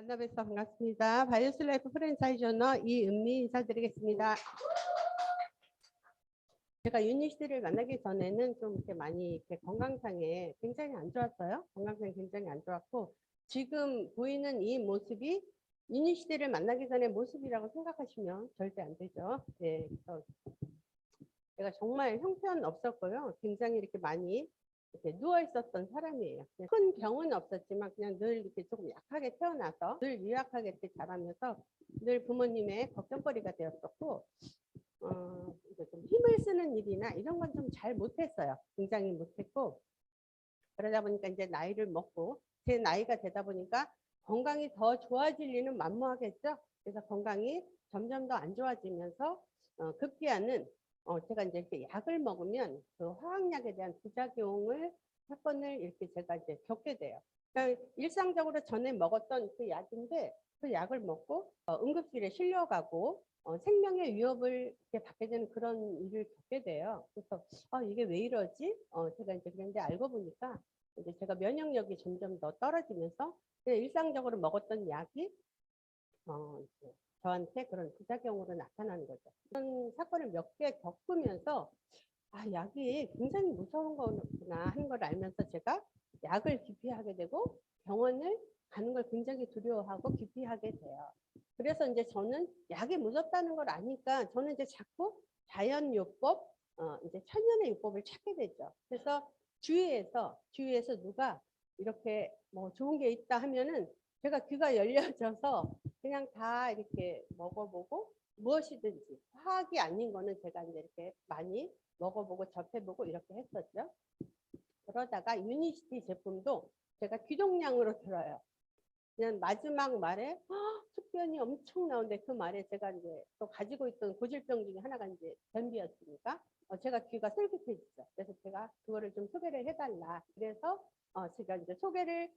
만나 뵈서 반갑습니다. 바이오스 라이프 프랜차이즈 오너 이은미 인사드리겠습니다. 제가 윤희 씨를 만나기 전에는 좀 이렇게 많이 이렇게 건강상에 굉장히 안 좋았어요. 건강상이 굉장히 안 좋았고 지금 보이는 이 모습이 윤희 씨를 만나기 전에 모습이라고 생각하시면 절대 안 되죠. 네, 그래서 제가 정말 형편 없었고요. 굉장히 이렇게 많이 이렇게 누워 있었던 사람이에요. 큰 병은 없었지만 그냥 늘 이렇게 조금 약하게 태어나서 늘 유약하게 이렇게 자라면서 늘 부모님의 걱정거리가 되었었고, 어, 좀 힘을 쓰는 일이나 이런 건 좀 잘 못했어요. 굉장히 못했고, 그러다 보니까 이제 나이를 먹고, 제 나이가 되다 보니까 건강이 더 좋아질 리는 만무하겠죠. 그래서 건강이 점점 더 안 좋아지면서 어, 급기야는 어, 제가 이제 이렇게 약을 먹으면 그 화학약에 대한 부작용을 사건을 이렇게 제가 이제 겪게 돼요. 그러니까 일상적으로 전에 먹었던 그 약인데 그 약을 먹고 어, 응급실에 실려가고 어, 생명의 위협을 이렇게 받게 되는 그런 일을 겪게 돼요. 그래서 아, 이게 왜 이러지? 어, 제가 이제 그런데 알고 보니까 이제 제가 면역력이 점점 더 떨어지면서 일상적으로 먹었던 약이 어, 이제 저한테 그런 부작용으로 나타나는 거죠. 그런 사건을 몇 개 겪으면서 아, 약이 굉장히 무서운 거구나 하는 걸 알면서 제가 약을 기피하게 되고 병원을 가는 걸 굉장히 두려워하고 기피하게 돼요. 그래서 이제 저는 약이 무섭다는 걸 아니까 저는 이제 자꾸 자연요법, 어, 이제 천연의 요법을 찾게 되죠. 그래서 주위에서, 주위에서 누가 이렇게 뭐 좋은 게 있다 하면은 제가 귀가 열려져서 그냥 다 이렇게 먹어보고 무엇이든지 화학이 아닌 거는 제가 이제 이렇게 많이 먹어보고 접해보고 이렇게 했었죠. 그러다가 유니시티 제품도 제가 귀동량으로 들어요. 그냥 마지막 말에 "아, 숙변이 엄청 나오는데 그 말에 제가 이제 또 가지고 있던 고질병 중에 하나가 이제 변비였으니까 어, 제가 귀가 솔깃해지죠. 그래서 제가 그거를 좀 소개를 해달라. 그래서 어, 제가 이제 소개를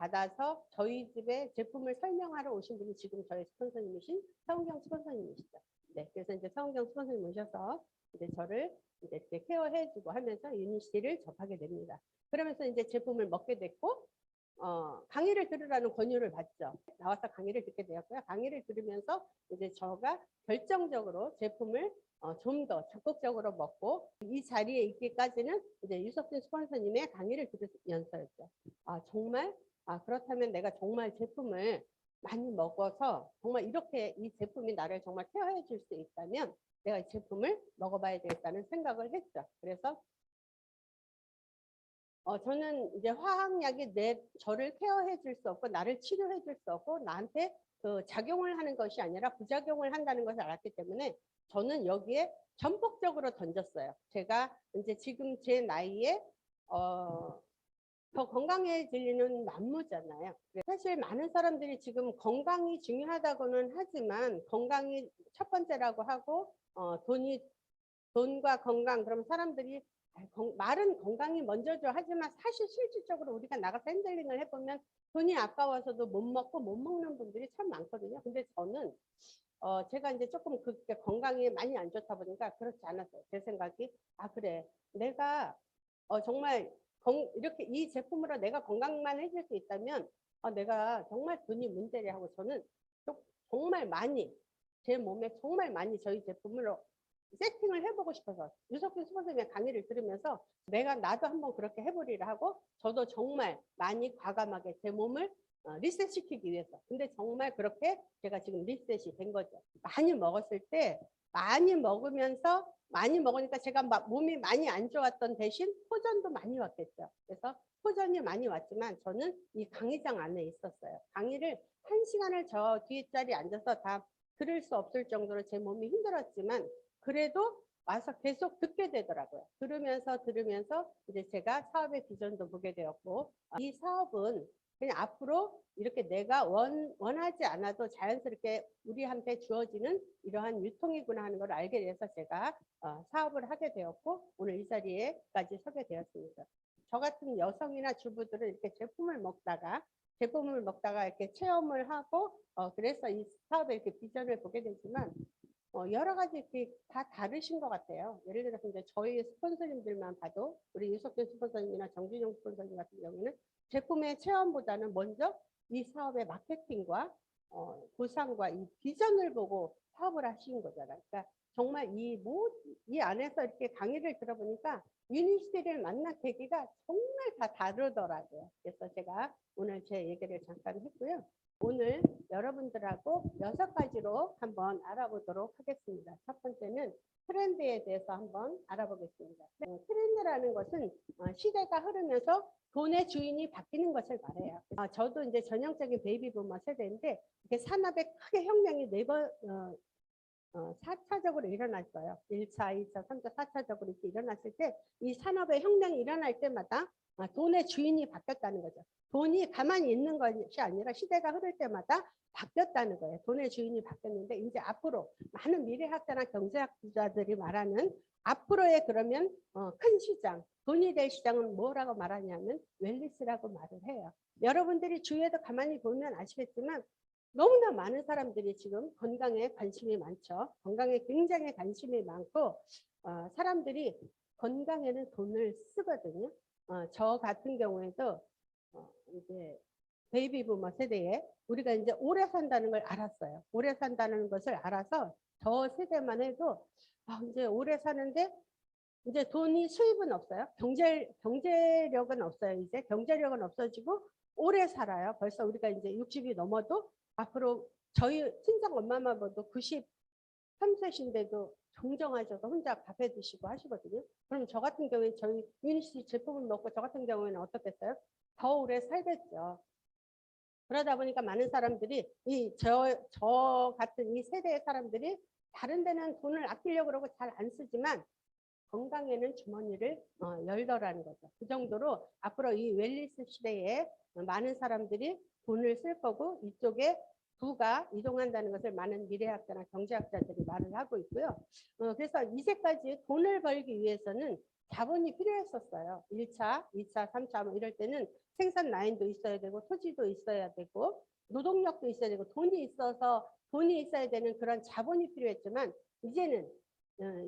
받아서 저희 집에 제품을 설명하러 오신 분이 지금 저희 스폰서님이신 서은경 스폰서님이시죠. 네, 그래서 이제 서은경 스폰서님 모셔서 이제 저를 이제 이렇게 케어해주고 하면서 유니시티를 접하게 됩니다. 그러면서 이제 제품을 먹게 됐고, 어, 강의를 들으라는 권유를 받죠. 나와서 강의를 듣게 되었고요. 강의를 들으면서 이제 저가 결정적으로 제품을 어, 좀 더 적극적으로 먹고 이 자리에 있기까지는 이제 유석진 스폰서님의 강의를 들으면서였죠. 아, 정말 아, 그렇다면 내가 정말 제품을 많이 먹어서 정말 이렇게 이 제품이 나를 정말 케어해 줄 수 있다면 내가 이 제품을 먹어봐야 되겠다는 생각을 했죠. 그래서 어, 저는 이제 화학약이 내 저를 케어해 줄 수 없고 나를 치료해 줄 수 없고 나한테 그 작용을 하는 것이 아니라 부작용을 한다는 것을 알았기 때문에 저는 여기에 전폭적으로 던졌어요. 제가 이제 지금 제 나이에 어, 더 건강해지는 만무잖아요. 사실 많은 사람들이 지금 건강이 중요하다고는 하지만 건강이 첫 번째라고 하고 어, 돈이 돈과 건강 그럼 사람들이 아, 건- 말은 건강이 먼저죠 하지만 사실 실질적으로 우리가 나가서 핸들링을 해보면 돈이 아까워서도 못 먹고 못 먹는 분들이 참 많거든요. 근데 저는 어, 제가 이제 조금 그렇게 건강이 많이 안 좋다 보니까 그렇지 않았어요. 제 생각이 아 그래 내가 어, 정말 건- 이렇게 이 제품으로 내가 건강만 해줄 수 있다면 아, 내가 정말 돈이 문제래 하고 저는 조- 정말 많이 제 몸에 정말 많이 저희 제품으로 세팅을 해보고 싶어서 유석균 스폰서님의 강의를 들으면서 내가 나도 한번 그렇게 해보리라 하고 저도 정말 많이 과감하게 제 몸을 어, 리셋시키기 위해서. 근데 정말 그렇게 제가 지금 리셋이 된 거죠. 많이 먹었을 때 많이 먹으면서 많이 먹으니까 제가 막 몸이 많이 안 좋았던 대신 호전도 많이 왔겠죠. 그래서 호전이 많이 왔지만 저는 이 강의장 안에 있었어요. 강의를 한 시간을 저 뒷자리에 앉아서 다 들을 수 없을 정도로 제 몸이 힘들었지만 그래도 와서 계속 듣게 되더라고요. 들으면서 들으면서 이제 제가 사업의 비전도 보게 되었고 이 사업은 그냥 앞으로 이렇게 내가 원, 원하지 않아도 자연스럽게 우리한테 주어지는 이러한 유통이구나 하는 걸 알게 돼서 제가 어, 사업을 하게 되었고 오늘 이 자리에까지 서게 되었습니다. 저 같은 여성이나 주부들은 이렇게 제품을 먹다가 제품을 먹다가 이렇게 체험을 하고 어, 그래서 이 사업의 이렇게 비전을 보게 되지만 어, 여러 가지 다 다르신 것 같아요. 예를 들어서 이제 저희 스폰서님들만 봐도 우리 유석균 스폰서님이나 정준영 스폰서님 같은 경우는 제품의 체험보다는 먼저 이 사업의 마케팅과 어, 보상과 이 비전을 보고 사업을 하신 거잖아요. 그러니까 정말 이 모, 이 안에서 이렇게 강의를 들어보니까 유니시티를 만난 계기가 정말 다 다르더라고요. 그래서 제가 오늘 제 얘기를 잠깐 했고요. 오늘 여러분들하고 여섯 가지 로 한번 알아보도록 하겠습니다. 첫 번째는 트렌드에 대해서 한번 알아보겠습니다. 어, 트렌드라는 것은 어, 시대가 흐르면서 돈의 주인이 바뀌는 것을 말해요. 어, 저도 이제 전형적인 베이비 부머 세대인데 이게 산업의 크게 혁명이 네번 어, 어, 4차적으로 일어났어요. 1차, 2차, 3차, 4차적으로 이렇게 일어났을 때 이 산업의 혁명이 일어날 때마다 아, 돈의 주인이 바뀌었다는 거죠. 돈이 가만히 있는 것이 아니라 시대가 흐를 때마다 바뀌었다는 거예요. 돈의 주인이 바뀌었는데 이제 앞으로 많은 미래학자나 경제학자들이 말하는 앞으로의 그러면 어, 큰 시장, 돈이 될 시장은 뭐라고 말하냐면 웰리스라고 말을 해요. 여러분들이 주위에도 가만히 보면 아시겠지만 너무나 많은 사람들이 지금 건강에 관심이 많죠. 건강에 굉장히 관심이 많고 어, 사람들이 건강에는 돈을 쓰거든요. 어, 저 같은 경우에도 어, 이제 베이비 부머 세대에 우리가 이제 오래 산다는 걸 알았어요. 오래 산다는 것을 알아서 저 세대만 해도 아, 이제 오래 사는데 이제 돈이 수입은 없어요. 경제 경제력은 없어요. 이제 경제력은 없어지고 오래 살아요. 벌써 우리가 이제 60이 넘어도 앞으로 저희 친정 엄마만 봐도 93세신데도 정정하셔서 혼자 밥해 드시고 하시거든요. 그럼 저 같은 경우에 저희 유니시 제품을 먹고 저 같은 경우에는 어떻겠어요? 더 오래 살겠죠. 그러다 보니까 많은 사람들이 이 저 저 같은 이 세대의 사람들이 다른 데는 돈을 아끼려고 그러고 잘 안 쓰지만 건강에는 주머니를 어, 열더라는 거죠. 그 정도로 앞으로 이 웰리스 시대에 많은 사람들이 돈을 쓸 거고 이쪽에 부가 이동한다는 것을 많은 미래학자나 경제학자들이 말을 하고 있고요. 어, 그래서 이제까지 돈을 벌기 위해서는 자본이 필요했었어요. 1차, 2차, 3차 뭐 이럴 때는 생산 라인도 있어야 되고 토지도 있어야 되고 노동력도 있어야 되고 돈이 있어서 돈이 있어야 되는 그런 자본이 필요했지만 이제는 어,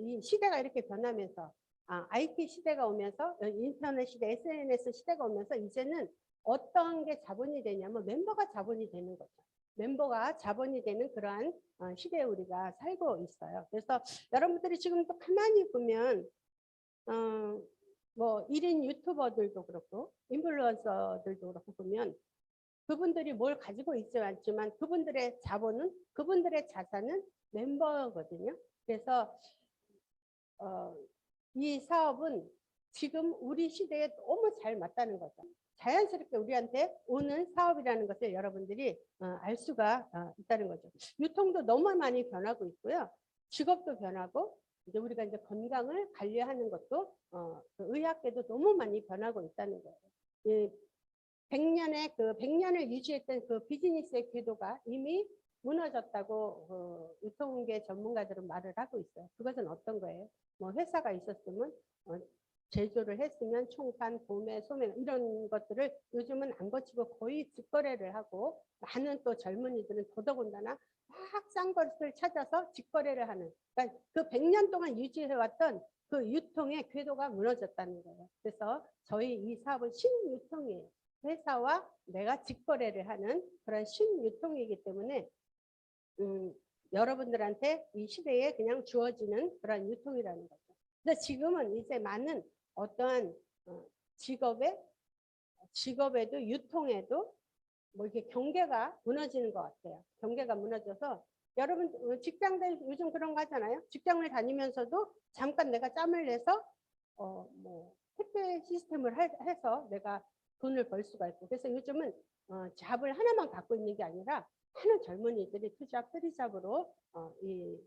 이 시대가 이렇게 변하면서 아, IT 시대가 오면서 어, 인터넷 시대, SNS 시대가 오면서 이제는 어떤 게 자본이 되냐면 멤버가 자본이 되는 거죠. 멤버가 자본이 되는 그러한 어, 시대에 우리가 살고 있어요. 그래서 여러분들이 지금 또 가만히 보면 어, 뭐 1인 유튜버들도 그렇고 인플루언서들도 그렇고 보면 그분들이 뭘 가지고 있지 않지만 그분들의 자본은 그분들의 자산은 멤버거든요. 그래서 어, 이 사업은 지금 우리 시대에 너무 잘 맞다는 거죠. 자연스럽게 우리한테 오는 사업이라는 것을 여러분들이 어, 알 수가 어, 있다는 거죠. 유통도 너무 많이 변하고 있고요. 직업도 변하고 이제 우리가 이제 건강을 관리하는 것도 어, 그 의학계도 너무 많이 변하고 있다는 거예요. 예, 100년의 그 100년을 유지했던 그 비즈니스의 궤도가 이미 무너졌다고 어, 유통계 전문가들은 말을 하고 있어요. 그것은 어떤 거예요? 뭐 회사가 있었으면 어, 제조를 했으면 총판, 도매, 소매 이런 것들을 요즘은 안 거치고 거의 직거래를 하고 많은 또 젊은이들은 더더군다나 막싼 것을 찾아서 직거래를 하는 그러니까 그 100년 동안 유지해왔던 그 유통의 궤도가 무너졌다는 거예요. 그래서 저희 이 사업은 신유통이에요. 회사와 내가 직거래를 하는 그런 신유통이기 때문에 음, 여러분들한테 이 시대에 그냥 주어지는 그런 유통이라는 거죠. 근데 지금은 이제 많은 어떠한 어, 직업에 직업에도 유통에도 뭐 이렇게 경계가 무너지는 것 같아요. 경계가 무너져서 여러분 어, 직장들 요즘 그런 거 하잖아요. 직장을 다니면서도 잠깐 내가 짬을 내서 어 뭐 택배 시스템을 할- 해서 내가 돈을 벌 수가 있고 그래서 요즘은 어, 잡을 하나만 갖고 있는 게 아니라 많은 젊은이들이 투잡, 프리잡으로 어, 이,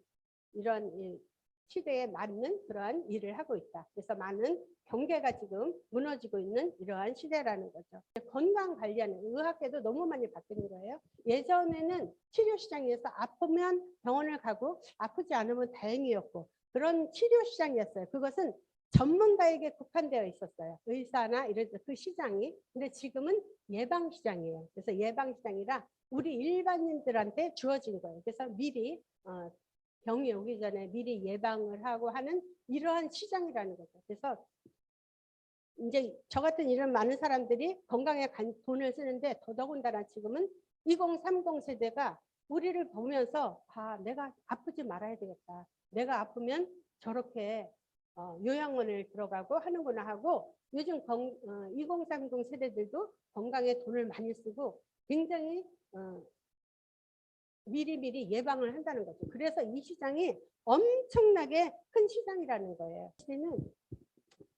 이런 이 시대에 맞는 그러한 일을 하고 있다. 그래서 많은 경계가 지금 무너지고 있는 이러한 시대라는 거죠. 건강 관리하는 의학계도 너무 많이 바뀌는 거예요. 예전에는 치료 시장에서 아프면 병원을 가고 아프지 않으면 다행이었고 그런 치료 시장이었어요. 그것은 전문가에게 국한되어 있었어요. 의사나 이런 그 시장이. 근데 지금은 예방 시장이에요. 그래서 예방 시장이라 우리 일반인들한테 주어진 거예요. 그래서 미리 어, 병이 오기 전에 미리 예방을 하고 하는 이러한 시장이라는 거죠. 그래서 이제 저 같은 이런 많은 사람들이 건강에 간- 돈을 쓰는데 더더군다나 지금은 2030 세대가 우리를 보면서 아 내가 아프지 말아야 되겠다. 내가 아프면 저렇게 어, 요양원을 들어가고 하는구나 하고 요즘 건, 어, 2030 세대들도 건강에 돈을 많이 쓰고 굉장히 어, 미리미리 예방을 한다는 거죠. 그래서 이 시장이 엄청나게 큰 시장이라는 거예요. 시대는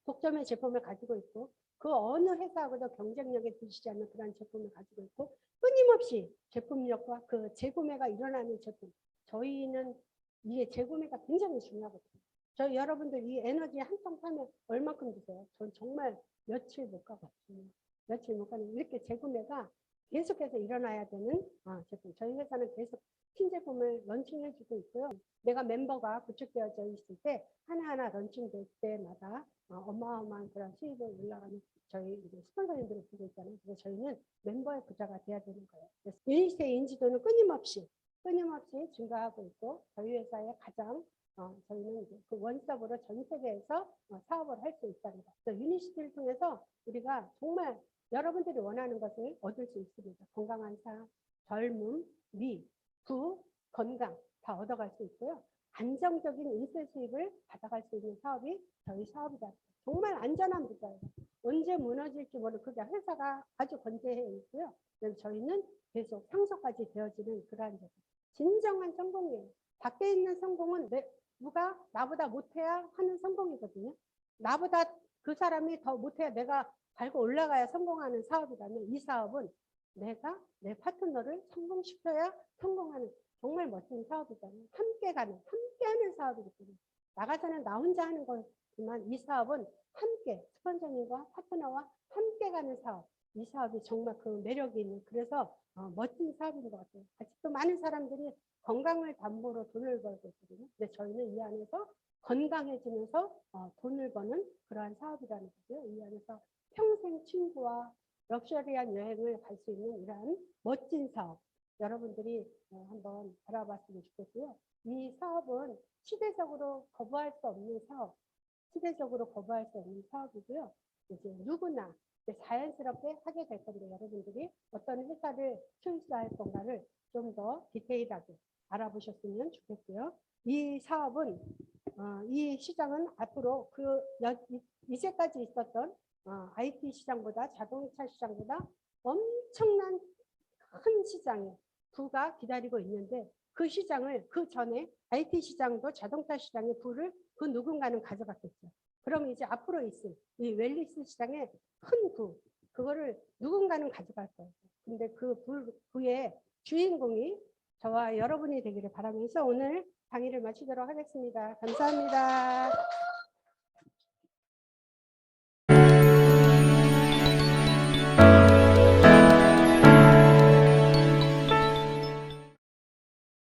독점의 제품을 가지고 있고 그 어느 회사하고도 경쟁력에 드시지 않는 그런 제품을 가지고 있고 끊임없이 제품력과 그 재구매가 일어나는 제품. 저희는 이게 재구매가 굉장히 중요하거든요. 저희 여러분들 이 에너지 한 통 사면 얼마큼 드세요? 전 정말 며칠 못 가거든요. 며칠 못 가는 이렇게 재구매가 계속해서 일어나야 되는 어, 제품. 저희 회사는 계속 신제품을 런칭해주고 있고요. 내가 멤버가 구축되어져 있을 때 하나하나 런칭될 때마다 어, 어마어마한 그런 수입을 올라가는 저희 이제 스폰서님들을 보고 있잖아요. 그래서 저희는 멤버의 부자가 돼야 되는 거예요. 그래서 유니스의 인지도는 끊임없이 끊임없이 증가하고 있고 저희 회사의 가장 어, 저희는 이제 그 원섭으로 전 세계에서 어, 사업을 할 수 있다는 거. 그래서 유니시티를 통해서 우리가 정말 여러분들이 원하는 것을 얻을 수 있습니다. 건강한 삶, 젊음, 미, 부, 건강 다 얻어갈 수 있고요. 안정적인 인세 수입을 받아갈 수 있는 사업이 저희 사업이다. 정말 안전한 부자예요. 언제 무너질지 모르는 그게 회사가 아주 건재해 있고요. 저희는 계속 상속까지 되어지는 그러한 제품. 진정한 성공이에요. 밖에 있는 성공은 내, 누가 나보다 못해야 하는 성공이거든요. 나보다 그 사람이 더 못해야 내가 밟고 올라가야 성공하는 사업이라면 이 사업은 내가 내 파트너를 성공시켜야 성공하는 정말 멋진 사업이잖아요. 함께 가는, 함께 하는 사업이기 때문에. 나가서는 나 혼자 하는 거지만 이 사업은 함께 스폰서님과 파트너와 함께 가는 사업. 이 사업이 정말 그 매력이 있는 그래서 어, 멋진 사업인 것 같아요. 아직도 많은 사람들이 건강을 담보로 돈을 벌고 있거든요. 근데 저희는 이 안에서 건강해지면서 어, 돈을 버는 그러한 사업이라는 거고요. 이 안에서 평생 친구와 럭셔리한 여행을 갈 수 있는 이러한 멋진 사업. 여러분들이 어, 한번 알아봤으면 좋겠고요. 이 사업은 시대적으로 거부할 수 없는 사업, 시대적으로 거부할 수 없는 사업이고요. 이제 누구나 자연스럽게 하게 될 건데 여러분들이 어떤 회사를 출시할 건가를 좀 더 디테일하게 알아보셨으면 좋겠고요. 이 사업은 어, 이 시장은 앞으로 그 이제까지 있었던 어, IT 시장보다 자동차 시장보다 엄청난 큰 시장이 부가 기다리고 있는데 그 시장을 그 전에 IT 시장도 자동차 시장의 부를 그 누군가는 가져갔겠죠. 그럼 이제 앞으로 있을 이 웰리스 시장의 큰 부, 그거를 누군가는 가져갈 거예요. 근데 그 부, 부의 주인공이 저와 여러분이 되기를 바라면서 오늘 강의를 마치도록 하겠습니다. 감사합니다.